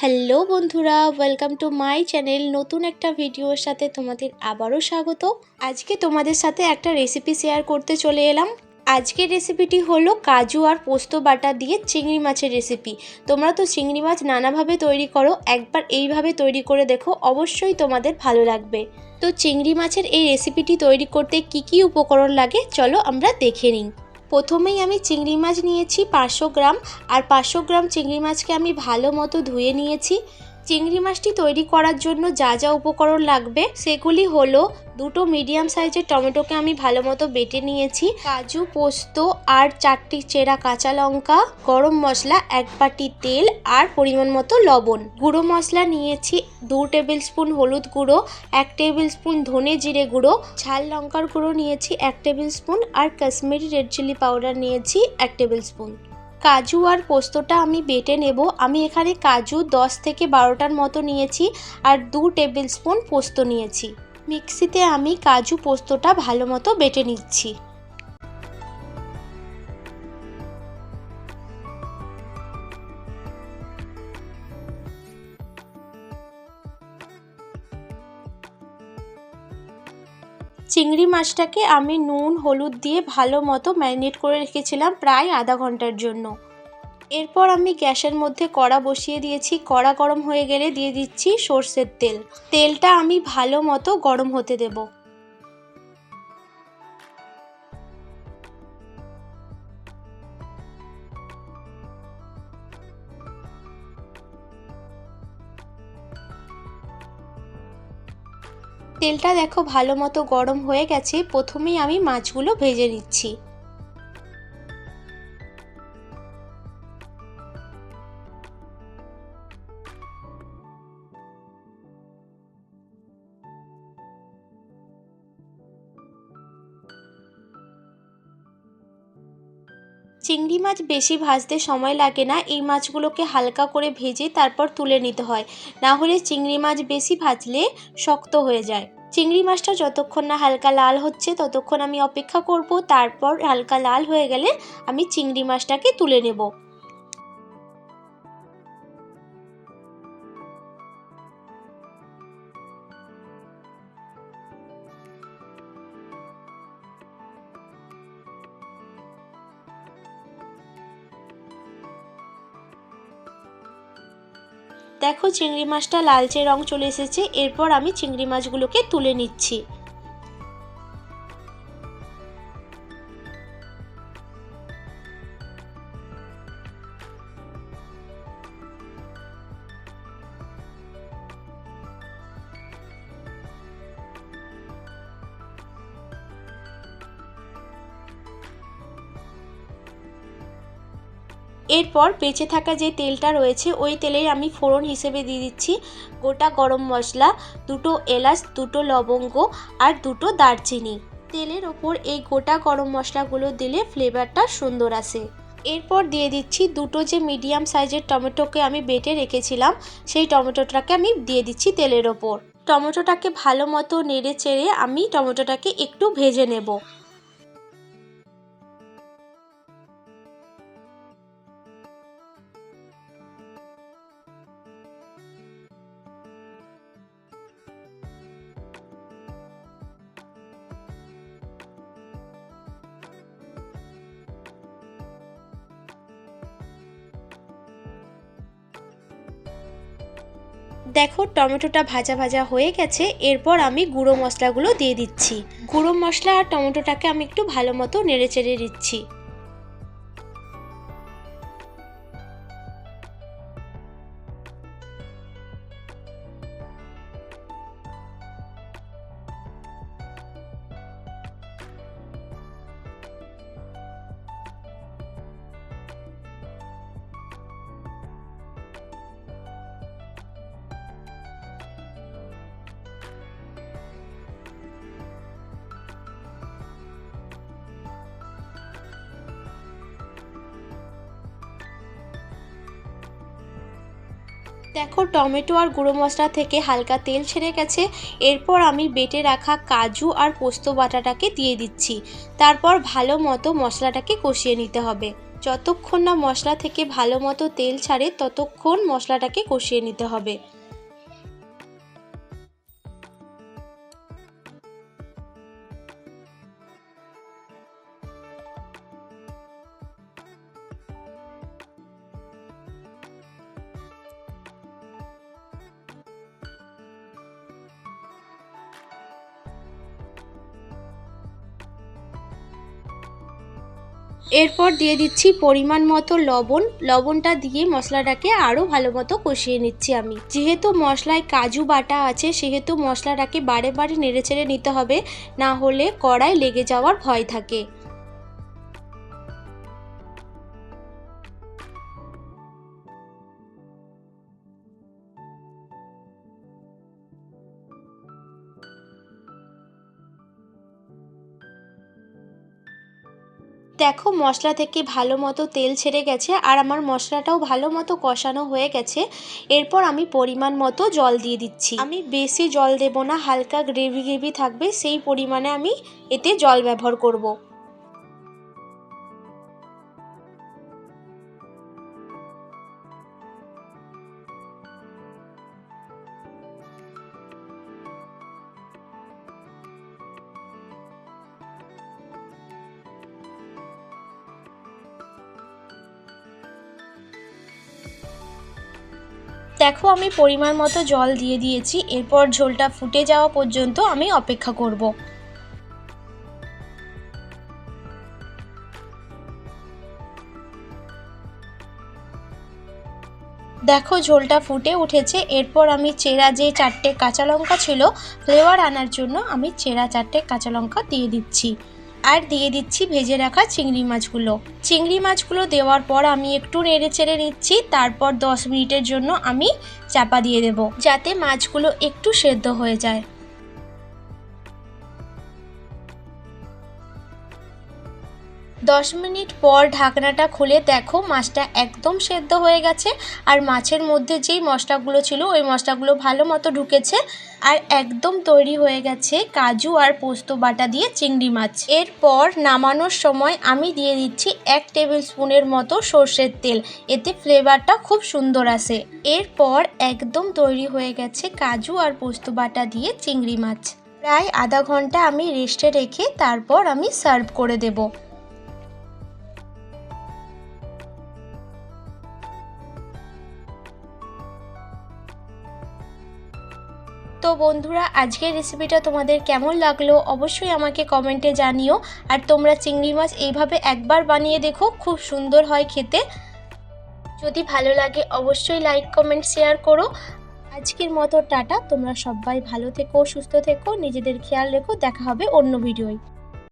Hello বন্ধুরা welcome to my channel নতুন একটা ভিডিওর সাথে তোমাদের আবারও স্বাগত। আজকে তোমাদের সাথে একটা রেসিপি শেয়ার করতে চলে এলাম। আজকের রেসিপিটি হলো কাজু আর পোস্ত বাটা দিয়ে চিংড়ি মাছের রেসিপি তোমরা তো চিংড়ি মাছ নানাভাবে তৈরি করো, একবার এইভাবে তৈরি করে দেখো, অবশ্যই তোমাদের ভালো লাগবে। তো চিংড়ি মাছের এই রেসিপিটি তৈরি করতে কি কি উপকরণ লাগে, চলো আমরা দেখে নিই। প্রথমেই আমি চিংড়ি মাছ নিয়েছি পাঁচশো গ্রাম, আর পাঁচশো গ্রাম চিংড়ি মাছকে আমি ভালো মতো ধুয়ে নিয়েছি। চিংড়ি মাছটি তৈরি করার জন্য যা যা উপকরণ লাগবে, সেগুলি হলো দুটো মিডিয়াম সাইজের টমেটোকে আমি ভালো মতো বেটে নিয়েছি, কাজু, পোস্ত আর চারটি চেরা কাঁচা লঙ্কা, গরম মশলা, এক বাটি তেল আর পরিমাণ মতো লবণ। গুঁড়ো মশলা নিয়েছি দু টেবিল স্পুন হলুদ গুঁড়ো, এক টেবিল স্পুন ধনে জিরে গুঁড়ো, ঝাল লঙ্কার গুঁড়ো নিয়েছি এক টেবিল স্পুন আর কাশ্মীরি রেড চিলি পাউডার নিয়েছি এক টেবিল স্পুন কাজু আর পোস্তটা আমি বেটে নেব। আমি এখানে কাজু দশ থেকে বারোটার মতো নিয়েছি আর দু টেবিল স্পুন পোস্ত নিয়েছি। মিক্সিতে আমি কাজু পোস্তটা ভালো মতো বেটে নিচ্ছি। চিংড়ি মাছটাকে আমি নুন, হলুদ দিয়ে ভালো মতো ম্যারিনেট করে রেখেছিলাম প্রায় আধা ঘণ্টার জন্য। এরপর আমি গ্যাসের মধ্যে কড়া বসিয়ে দিয়েছি। কড়া গরম হয়ে গেলে দিয়ে দিচ্ছি সর্ষের তেল। তেলটা আমি ভালো মতো গরম হতে দেব। তেলটা দেখো ভালো মতো গরম হয়ে গেছে প্রথমেই আমি মাছগুলো ভেজে নিচ্ছি। চিংড়ি মাছ বেশি ভাজতে সময় লাগে না। এই মাছগুলোকে হালকা করে ভেজে তারপর তুলে নিতে হয়। না হলে চিংড়ি মাছ বেশি ভাজলে শক্ত হয়ে যায়। চিংড়ি মাছটা যতক্ষণ না হালকা লাল হচ্ছে ততক্ষণ আমি অপেক্ষা করব। তারপর হালকা লাল হয়ে গেলে আমি চিংড়ি মাছটাকে তুলে নেব। দেখো চিংড়ি মাছটা লালচে রং চলে এসেছে এরপর আমি চিংড়ি মাছগুলোকে তুলে নিচ্ছি। এরপর বেঁচে থাকা যে তেলটা রয়েছে, ওই তেলেই আমি ফোড়ন হিসেবে দিয়ে দিচ্ছি। গোটা গরম মশলা, দুটো এলাচ, দুটো লবঙ্গ আর দুটো দারচিনি। তেলের ওপর এই গোটা গরম মশলাগুলো দিলে ফ্লেভারটা সুন্দর আসে। এরপর দিয়ে দিচ্ছি দুটো যে মিডিয়াম সাইজের টমেটোকে আমি বেটে রেখেছিলাম, সেই টমেটোটাকে আমি দিয়ে দিচ্ছি তেলের ওপর। টমেটোটাকে ভালো মতো নেড়ে চেড়ে আমি টমেটোটাকে একটু ভেজে নেব। দেখো, টমেটোটা ভাজা ভাজা হয়ে গেছে, এরপর আমি গুঁড়ো মশলাগুলো দিয়ে দিচ্ছি। গুঁড়ো মশলা আর টমেটোটাকে আমি একটু ভালো মতো নেড়ে চেড়ে দিচ্ছি। দেখো, টমেটো আর গুঁড়ো মশলা থেকে হালকা তেল ছেড়ে গেছে। এরপর আমি বেটে রাখা কাজু আর পোস্ত বাটাটাকে দিয়ে দিচ্ছি। তারপর ভালো মতো মশলাটাকে কষিয়ে নিতে হবে। যতক্ষণ না মশলা থেকে ভালো মতো তেল ছাড়ে, ততক্ষণ মশলাটাকে কষিয়ে নিতে হবে। এরপর দিয়ে দিচ্ছি পরিমাণ মতো লবণ। লবণটা দিয়ে মশলাটাকে আরও ভালো মতো কষিয়ে নিচ্ছি আমি। যেহেতু মশলায় কাজু বাটা আছে, সেহেতু মশলাটাকে বারে বারে নেড়ে নিতে হবে, না হলে কড়াই লেগে যাওয়ার ভয় থাকে। দেখো, মশলা থেকে ভালো মতো তেল ছেড়ে গেছে আর আমার মশলাটাও ভালো মতো কষানো হয়ে গেছে এরপর আমি পরিমাণ মতো জল দিয়ে দিচ্ছি আমি বেশি জল দেব না, হালকা গ্রেভি গ্রেভি থাকবে, সেই পরিমাণে আমি এতে জল ব্যবহার করব। দেখো, আমি পরিমাণ মতো জল দিয়ে দিয়েছি। এরপর ঝোলটা ফুটে যাওয়া পর্যন্ত আমি অপেক্ষা করব। দেখো, ঝোলটা ফুটে উঠেছে। এরপর আমি চেরা যে চারটে কাঁচা লঙ্কা ছিল ফ্লেভার আনার জন্য আমি চেরা চারটে কাঁচা লঙ্কা দিয়ে দিচ্ছি। আর দিয়ে দিচ্ছি ভেজে রাখা চিংড়ি মাছগুলো। চিংড়ি মাছগুলো দেওয়ার পর আমি একটু নেড়ে চেড়ে নিচ্ছি, তারপর দশ মিনিটের জন্য আমি চাপা দিয়ে দেব, যাতে মাছগুলো একটু সেদ্ধ হয়ে যায়। দশ মিনিট পর ঢাকনাটা খুলে দেখো মাছটা একদম সেদ্ধ হয়ে গেছে, আর মাছের মধ্যে যেই মশলাগুলো ছিল ওই মশলাগুলো ভালো মতো ঢুকেছে, আর একদম তৈরি হয়ে গেছে কাজু আর পোস্ত বাটা দিয়ে চিংড়ি মাছ। এরপর নামানোর সময় আমি দিয়ে দিচ্ছি এক টেবিল স্পুনের মতো সর্ষের তেল, এতে ফ্লেভারটা খুব সুন্দর আসে। এরপর একদম তৈরি হয়ে গেছে কাজু আর পোস্ত বাটা দিয়ে চিংড়ি মাছ। প্রায় আধা ঘণ্টা আমি রেস্টে রেখে তারপর আমি সার্ভ করে দেবো। তো বন্ধুরা, আজকের রেসিপিটা তোমাদের কেমন লাগল অবশ্যই আমাকে কমেন্টে জানিও। আর তোমরা চিংড়ি মাছ এইভাবে একবার বানিয়ে দেখো, খুব সুন্দর হয় খেতে। যদি ভালো লাগে অবশ্যই লাইক কমেন্ট শেয়ার করো। আজকের মতো টাটা, তোমরা সবাই ভালো থেকো, সুস্থ থেকো, নিজেদের খেয়াল রেখো, দেখা হবে অন্য ভিডিওয়